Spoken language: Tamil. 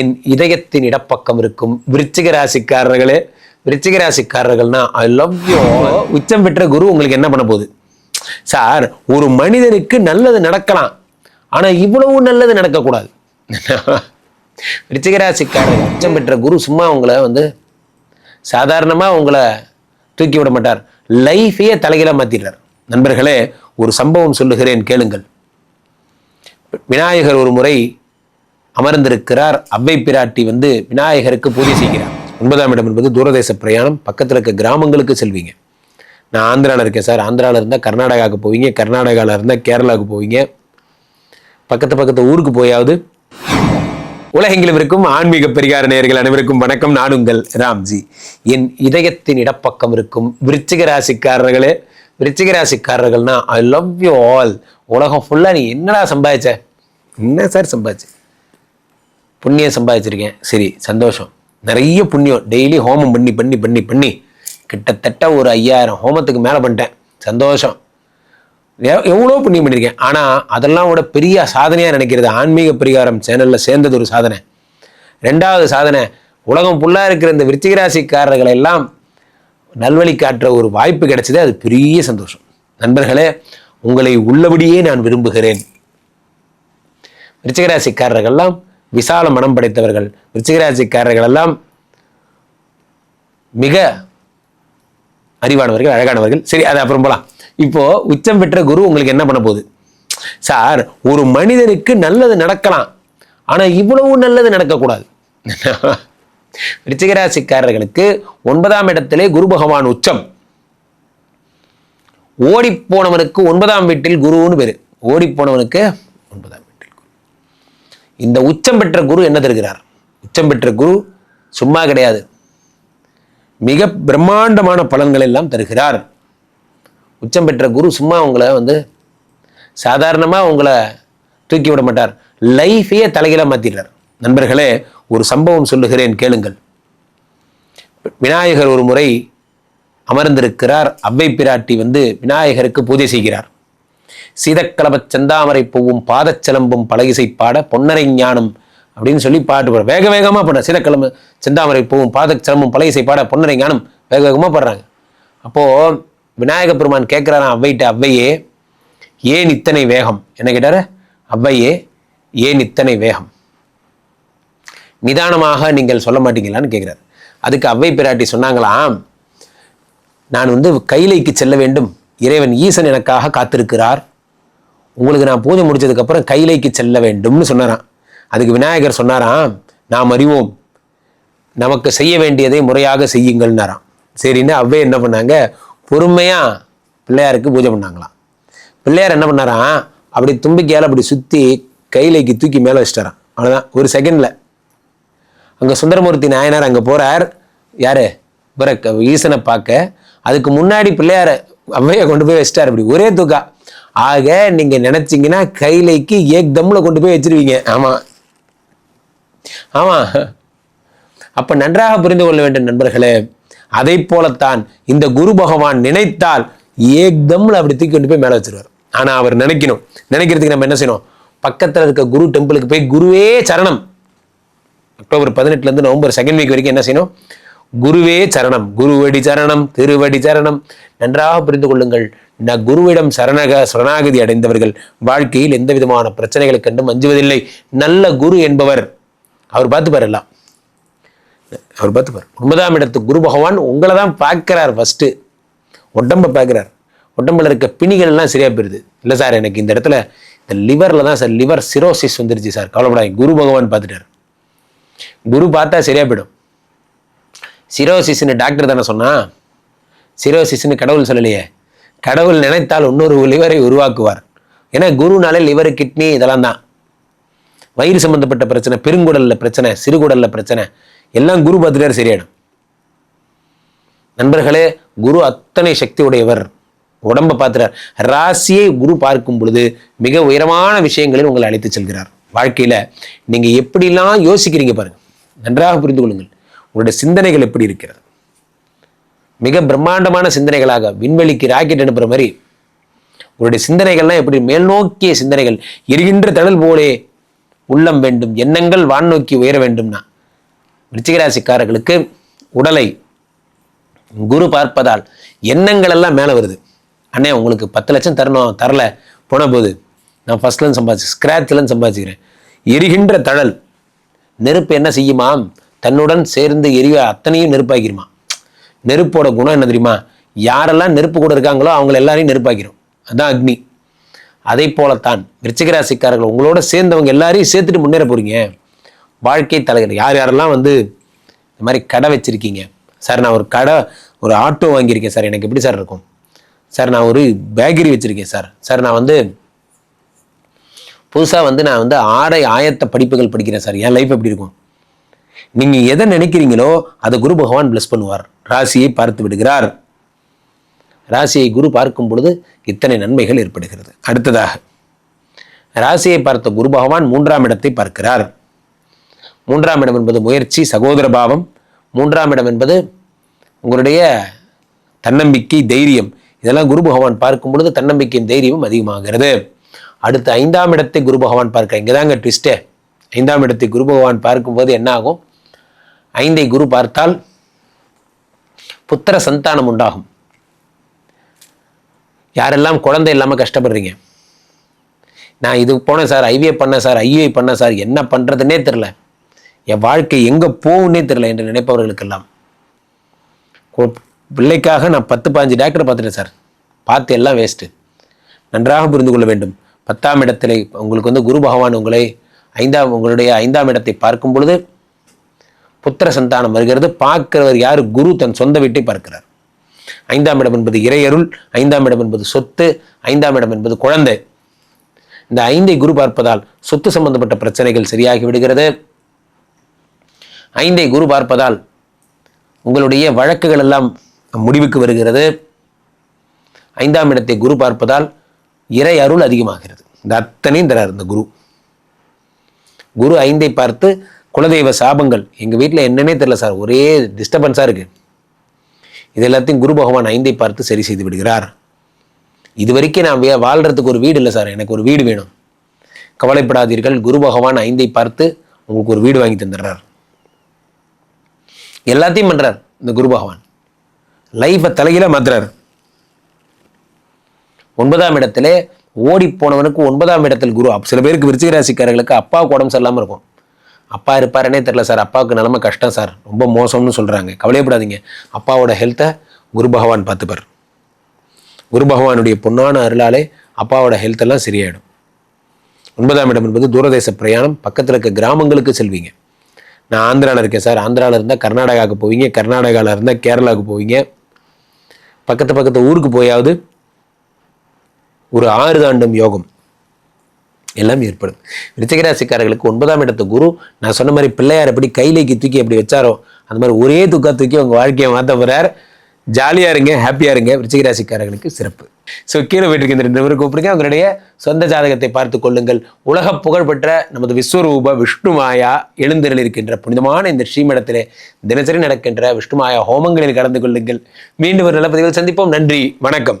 என் இதயத்தின் இடப்பக்கம் இருக்கும் விருச்சிக ராசிக்காரர்களே விருச்சிக ராசிக்காரர்கள்னா ஐ லவ் யூ உச்சம் பெற்ற குரு உங்களுக்கு என்ன பண்ண போகுது? சார் ஒரு மனிதனுக்கு நல்லது நடக்கலாம் ஆனா இவ்வளவு நல்லது நடக்கக்கூடாது. விருச்சிக ராசிக்காரர் உச்சம் பெற்ற குரு சும்மா உங்களை வந்து சாதாரணமா உங்களை தூக்கி விட மாட்டார். லைஃபையே தலைகீழ மாத்திடுறார். நண்பர்களே ஒரு சம்பவம் சொல்லுகிறேன் கேளுங்கள். விநாயகர் ஒரு முறை அமர்ந்திருக்கிறார். அவ்வை பிராட்டி வந்து விநாயகருக்கு பூஜை செய்கிறார். ஒன்பதாம் இடம் என்பது தூரதேச பிரயாணம். பக்கத்தில் இருக்க கிராமங்களுக்கு செல்வீங்க. நான் ஆந்திராவில் இருக்கேன் சார். ஆந்திராவில் இருந்தால் கர்நாடகாவுக்கு போவீங்க. கர்நாடகாவில் இருந்தால் கேரளாவுக்கு போவீங்க. பக்கத்து பக்கத்து ஊருக்கு போயாவது உலகெங்கிலும் இருக்கும் ஆன்மீக பரிகார நேயர்கள் அனைவருக்கும் வணக்கம். நான் உங்கள் ராம்ஜி. என் இதயத்தின் இடப்பக்கம் இருக்கும் விருச்சிக ராசிக்காரர்களே விருச்சிக ராசிக்காரர்கள்னா ஐ லவ் யூ ஆல் உலகம் ஃபுல்லாக நீ என்னடா சம்பாதிச்ச? என்ன சார் சம்பாதிச்ச? புண்ணியம் சம்பாதிச்சிருக்கேன். சரி சந்தோஷம். நிறைய புண்ணியம். டெய்லி ஹோமம் பண்ணி பண்ணி பண்ணி பண்ணி கிட்டத்தட்ட ஒரு ஐயாயிரம் ஹோமத்துக்கு மேலே பண்ணிட்டேன். சந்தோஷம். எவ்வளோ புண்ணியம் பண்ணியிருக்கேன் ஆனால் அதெல்லாம் விட பெரிய சாதனையாக நினைக்கிறது ஆன்மீக பரிகாரம் சேனலில் சேர்ந்தது ஒரு சாதனை. ரெண்டாவது சாதனை உலகம் ஃபுல்லாக இருக்கிற இந்த விருச்சிகராசிக்காரர்களை எல்லாம் நல்வழி காட்டுற ஒரு வாய்ப்பு கிடைச்சது அது பெரிய சந்தோஷம். நண்பர்களே உங்களை உள்ளபடியே நான் விரும்புகிறேன். விருச்சிகராசிக்காரர்கள்லாம் விசால மனம் படைத்தவர்கள் விருச்சிகராசிக்காரர்கள் எல்லாம் மிக அறிவானவர்கள் அழகானவர்கள். சரி அது அப்புறம் போலாம். இப்போ உச்சம் பெற்ற குரு உங்களுக்கு என்ன பண்ண போகுது? சார் ஒரு மனிதனுக்கு நல்லது நடக்கலாம் ஆனா இவ்வளவு நல்லது நடக்கக்கூடாது. விருச்சிகராசிக்காரர்களுக்கு ஒன்பதாம் இடத்திலே குரு பகவான் உச்சம். ஓடிப்போனவனுக்கு ஒன்பதாம் வீட்டில் குருன்னு பேரு. ஓடிப்போனவனுக்கு ஒன்பதாம் இந்த உச்சம் பெற்ற குரு என்ன தருகிறார்? உச்சம் பெற்ற குரு சும்மா கிடையாது. மிக பிரம்மாண்டமான பலன்கள் எல்லாம் தருகிறார். உச்சம் பெற்ற குரு சும்மா உங்களை வந்து சாதாரணமாக உங்களை தூக்கி விட மாட்டார். லைஃபையே தலைகீழ மாத்திடுறார். நண்பர்களே ஒரு சம்பவம் சொல்லுகிறேன் கேளுங்கள். விநாயகர் ஒரு முறை அமர்ந்திருக்கிறார். அவ்வை பிராட்டி வந்து விநாயகருக்கு பூஜை செய்கிறார். சீதக்கலபச் செந்தாமரை பூவும் பாதச்சிலம்பும் பழகிசை பாட பொன்னரை ஞானம் அப்படின்னு சொல்லி பாட்டு பாட வேக வேகமாக பாடுற. சீதக்கிழமை செந்தாமரை பூவும் பாதச்சிலம்பும் பழகிசை பாட பொன்னரை ஞானம் வேக வேகமாக பாடுறாங்க. அப்போது விநாயக பெருமான் கேட்குறாராம் அவ்வைட்ட அவ்வையே ஏன் இத்தனை வேகம்? என்ன கேட்டார்? அவ்வையே ஏன் இத்தனை வேகம்? நிதானமாக நீங்கள் சொல்ல மாட்டீங்களான்னு கேட்குறாரு அதுக்கு அவ்வை பிராட்டி சொன்னாங்களாம் நான் வந்து கைலைக்கு செல்ல வேண்டும். இறைவன் ஈசன் எனக்காக காத்திருக்கிறார். உங்களுக்கு நான் பூஜை முடிச்சதுக்கப்புறம் கைலைக்கு செல்ல வேண்டும்னு சொன்னாராம். அதுக்கு விநாயகர் சொன்னாராம் நாம் அறிவோம். நமக்கு செய்ய வேண்டியதை முறையாக செய்யுங்கள்னாராம். சரின்னு அவ்வே என்ன பண்ணாங்க பொறுமையாக பிள்ளையாருக்கு பூஜை பண்ணாங்களாம். பிள்ளையார் என்ன பண்ணாராம் அப்படி தும்பிக்கையால் அப்படி சுற்றி கைலைக்கு தூக்கி மேலே வச்சிட்டாராம். அவ்வளோதான் ஒரு செகண்டில். அங்கே சுந்தரமூர்த்தி நாயனார் அங்கே போகிறார் யார்? இவரை ஈசனை பார்க்க. அதுக்கு முன்னாடி பிள்ளையாரை அம்மையை கொண்டு போய் வச்சிட்டார் அப்படி ஒரே தூக்கா. ஆக நீங்கள் நினச்சிங்கன்னா கைலைக்கு ஏக் தம்மில் கொண்டு போய் வச்சிருவீங்க. ஆமாம் ஆமாம் அப்ப நன்றாக புரிந்து கொள்ள வேண்டும் நண்பர்களே. அதை போலத்தான் இந்த குரு பகவான் நினைத்தால் ஏக்தம்ல அப்படி தூக்கி கொண்டு போய் மேலே வச்சிருவார். ஆனா அவர் நினைக்கணும். நினைக்கிறதுக்கு நம்ம என்ன செய்யணும்? பக்கத்துல இருக்க குரு டெம்பிளுக்கு போய் குருவே சரணம். அக்டோபர் பதினெட்டுல இருந்து நவம்பர் செகண்ட் வீக் வரைக்கும் என்ன செய்யணும்? குருவே சரணம் குருவடி சரணம் திருவடி சரணம். நன்றாக புரிந்து கொள்ளுங்கள். ந குருவிடம் சரணக சரணாகதி அடைந்தவர்கள் வாழ்க்கையில் எந்த விதமான பிரச்சனைகளை கண்டும் அஞ்சுவதில்லை நல்ல குரு என்பவர். அவர் பார்த்துப்பார் எல்லாம். அவர் பார்த்துப்பார் ஒன்பதாம் இடத்து குரு பகவான் உங்களை தான் பார்க்கிறார் ஃபஸ்ட்டு உடம்ப பார்க்கிறார். உடம்புல இருக்க பிணிகள் எல்லாம் சரியா போயிருது. இல்லை சார் எனக்கு இந்த இடத்துல இந்த லிவரில் தான் சார் லிவர் சிரோசிஸ் வந்துருச்சு சார் கவலைப்படாதீங்க. குரு பகவான் பார்த்துட்டார். குரு பார்த்தா சரியாக போயிடும். சிரோசிஸ்னு டாக்டர் தானே சொன்னா? சிரோசிஸ்னு கடவுள் சொல்லலையே. கடவுள் நினைத்தால் இன்னொரு லிவரை உருவாக்குவார். ஏன்னா குருனாலே லிவர் கிட்னி இதெல்லாம் தான். வயிறு சம்பந்தப்பட்ட பிரச்சனை பெருங்குடல்ல பிரச்சனை சிறுகுடல்ல பிரச்சனை எல்லாம் குரு பார்த்துட்டார் சரியாயிடும். நண்பர்களே குரு அத்தனை சக்தி உடையவர் உடம்ப பார்த்துறார் ராசியை குரு பார்க்கும் பொழுது மிக உயரமான விஷயங்களில் உங்களை அழைத்து செல்கிறார். வாழ்க்கையில நீங்க எப்படிலாம் யோசிக்கிறீங்க பாருங்கள் நன்றாக புரிந்து கொள்ளுங்கள். உங்களுடைய சிந்தனைகள் எப்படி இருக்கிறது? மிக பிரம்மாண்டமான சிந்தனைகளாக விண்வெளிக்கு ராக்கெட் அனுப்புற மாதிரி உங்களுடைய சிந்தனைகள்லாம் எப்படி? மேல்நோக்கிய சிந்தனைகள். எரிகின்ற தழல் போலே உள்ளம் வேண்டும் எண்ணங்கள் வான் நோக்கி உயர வேண்டும்னா. விருச்சிகராசிக்காரர்களுக்கு உடலை குரு பார்ப்பதால் எண்ணங்கள் எல்லாம் மேலே வருது. அண்ணே உங்களுக்கு பத்து லட்சம் தரணும் தரல. போன போது. நான் ஃபஸ்ட்லேருந்து சம்பாதிச்சு ஸ்க்ராட்ச்லேருந்து சம்பாதிச்சுக்கிறேன். எரிகின்ற தழல் நெருப்பு என்ன செய்யுமாம்? தன்னுடன் சேர்ந்து எரிய அத்தனையும் நெருப்பாக்கிருமா. நெருப்போட குணம் என்ன தெரியுமா? யாரெல்லாம் நெருப்பு கூட இருக்காங்களோ அவங்கள எல்லாரையும் நெருப்பாக்கிரும். அதான் அக்னி. அதே போலத்தான் விருச்சிகராசிக்காரர்கள் உங்களோட சேர்ந்தவங்க எல்லாரையும் சேர்த்துட்டு முன்னேற போகிறீங்க வாழ்க்கை தலைவர் யார் யாரெல்லாம் வந்து இந்த மாதிரி கடை வச்சுருக்கீங்க? சார் நான் ஒரு கடை ஒரு ஆட்டோ வாங்கியிருக்கேன் சார். எனக்கு எப்படி சார் இருக்கும்? சார் நான் ஒரு பேக்கரி வச்சுருக்கேன் சார். சார் நான் வந்து புதுசாக வந்து நான் வந்து ஆடை ஆயத்த படிப்புகள் படிக்கிறேன் சார். என் லைஃப் எப்படி இருக்கும்? நீங்கள் எதை நினைக்கிறீங்களோ அதை குரு பகவான் பிளஸ் பண்ணுவார். ராசியை பார்த்து விடுகிறார். ராசியை குரு பார்க்கும் பொழுது இத்தனை நன்மைகள் ஏற்படுகிறது. அடுத்ததாக ராசியை பார்த்த குரு பகவான் மூன்றாம் இடத்தை பார்க்கிறார். மூன்றாம் இடம் என்பது முயற்சி சகோதர பாவம். மூன்றாம் இடம் என்பது உங்களுடைய தன்னம்பிக்கை தைரியம். இதெல்லாம் குரு பகவான் பார்க்கும் பொழுது தன்னம்பிக்கையும் தைரியமும் அதிகமாகிறது. அடுத்து ஐந்தாம் இடத்தை குரு பகவான் பார்க்க இங்கே தாங்க ட்விஸ்டே ஐந்தாம் இடத்தை குரு பகவான் பார்க்கும்போது என்ன ஆகும்? ஐந்தை குரு பார்த்தால் புத்திர சந்தானம் உண்டாகும். யாரெல்லாம் குழந்தை இல்லாமல் கஷ்டப்படுறீங்க? நான் இது போனேன் சார் ஐவே பண்ணேன் சார் ஐஏ பண்ணேன் சார் என்ன பண்ணுறதுன்னே தெரில என் வாழ்க்கை எங்கே போகுன்னே தெரில என்று நினைப்பவர்களுக்கெல்லாம். பிள்ளைக்காக நான் பத்து பாஞ்சு டாக்டர் பார்த்துட்டேன் சார். பார்த்து எல்லாம் வேஸ்ட்டு நன்றாக புரிந்து கொள்ள வேண்டும். பத்தாம் இடத்திலே உங்களுக்கு வந்து குரு பகவான் உங்களை ஐந்தாம் உங்களுடைய ஐந்தாம் இடத்தை பார்க்கும் பொழுது புத்திர சந்தானம் வருகிறது. பார்க்கிறவர் யார்? குரு தன் சொந்த வீட்டை பார்க்கிறார். ஐந்தாம் இடம் என்பது இறையருள் ஐந்தாம் இடம் என்பது சொத்து ஐந்தாம் இடம் என்பது குழந்தை. இந்த ஐந்தை குரு பார்ப்பதால் சொத்து சம்பந்தப்பட்ட பிரச்சனைகள் சரியாகி விடுகிறது. ஐந்தை குரு பார்ப்பதால் உங்களுடைய வழக்குகள் எல்லாம் முடிவுக்கு வருகிறது. ஐந்தாம் இடத்தை குரு பார்ப்பதால் இறை அருள் அதிகமாகிறது. இந்த அத்தனையும் தரார் இந்த குரு. குரு ஐந்தை பார்த்து குலதெய்வ சாபங்கள். எங்கள் வீட்டில் என்னன்னே தெரில சார். ஒரே டிஸ்டர்பன்ஸாக இருக்குது இது எல்லாத்தையும் குரு பகவான் ஐந்தை பார்த்து சரி செய்து விடுகிறார். இது வரைக்கும் நான் வாழ்கிறதுக்கு ஒரு வீடு இல்லை சார். எனக்கு ஒரு வீடு வேணும். கவலைப்படாதீர்கள். குரு பகவான் ஐந்தை பார்த்து உங்களுக்கு ஒரு வீடு வாங்கி தந்துடுறார். எல்லாத்தையும் பண்ணுறார் இந்த குரு பகவான். லைஃப்பை தலையில மாத்துறார். ஒன்பதாம் இடத்துல ஓடி போனவனுக்கு ஒன்பதாம் இடத்தில் குரு. சில பேருக்கு விருச்சிக ராசிக்காரர்களுக்கு அப்பாவுக்கு உடம்பு சரியில்லாமல் இருக்கும். அப்பா இருப்பாருன்னே தெரில சார். அப்பாவுக்கு நிலமை கஷ்டம் சார். ரொம்ப மோசம்னு சொல்கிறாங்க கவலையப்படாதீங்க. அப்பாவோட ஹெல்த்தை குரு பகவான் பார்த்துப்பார். குரு பகவானுடைய பொன்னான அருளாலே அப்பாவோட ஹெல்த்தெல்லாம் சரியாயிடும். ஒன்பதாம் இடம் என்பது தூரதேச பிரயாணம். பக்கத்தில் இருக்க கிராமங்களுக்கு செல்வீங்க. நான் ஆந்திராவில் இருக்கேன் சார். ஆந்திராவில் இருந்தால் கர்நாடகாவுக்கு போவீங்க. கர்நாடகாவில் இருந்தால் கேரளாவுக்கு போவீங்க. பக்கத்து பக்கத்து ஊருக்கு போயாவது ஒரு ஆறு தாண்டும் யோகம். எல்லாம் ஏற்படும். விருச்சிகராசிக்காரர்களுக்கு ஒன்பதாம் இடத்து குரு நான் சொன்ன மாதிரி பிள்ளையார் எப்படி கையிலேக்கு தூக்கி எப்படி வச்சாரோ அந்த மாதிரி ஒரே தூக்கா தூக்கி உங்கள் வாழ்க்கையை மாற்ற போகிறார் ஜாலியாக இருங்க ஹாப்பியாக இருங்க. விருச்சிகராசிக்காரர்களுக்கு சிறப்பு. ஸோ கீழே போயிட்டு இந்த ரெண்டு பேரும் கூப்பிடுங்க. அவங்களுடைய சொந்த ஜாதகத்தை பார்த்து கொள்ளுங்கள். உலக புகழ்பெற்ற நமது விஸ்வரூப விஷ்ணுமாயா எழுந்திரல் இருக்கின்ற புனிதமான இந்த ஸ்ரீமடத்திலே தினசரி நடக்கின்ற விஷ்ணுமாயா ஹோமங்களில் கலந்து கொள்ளுங்கள். மீண்டும் ஒரு நல்ல பதிவில் சந்திப்போம். நன்றி வணக்கம்.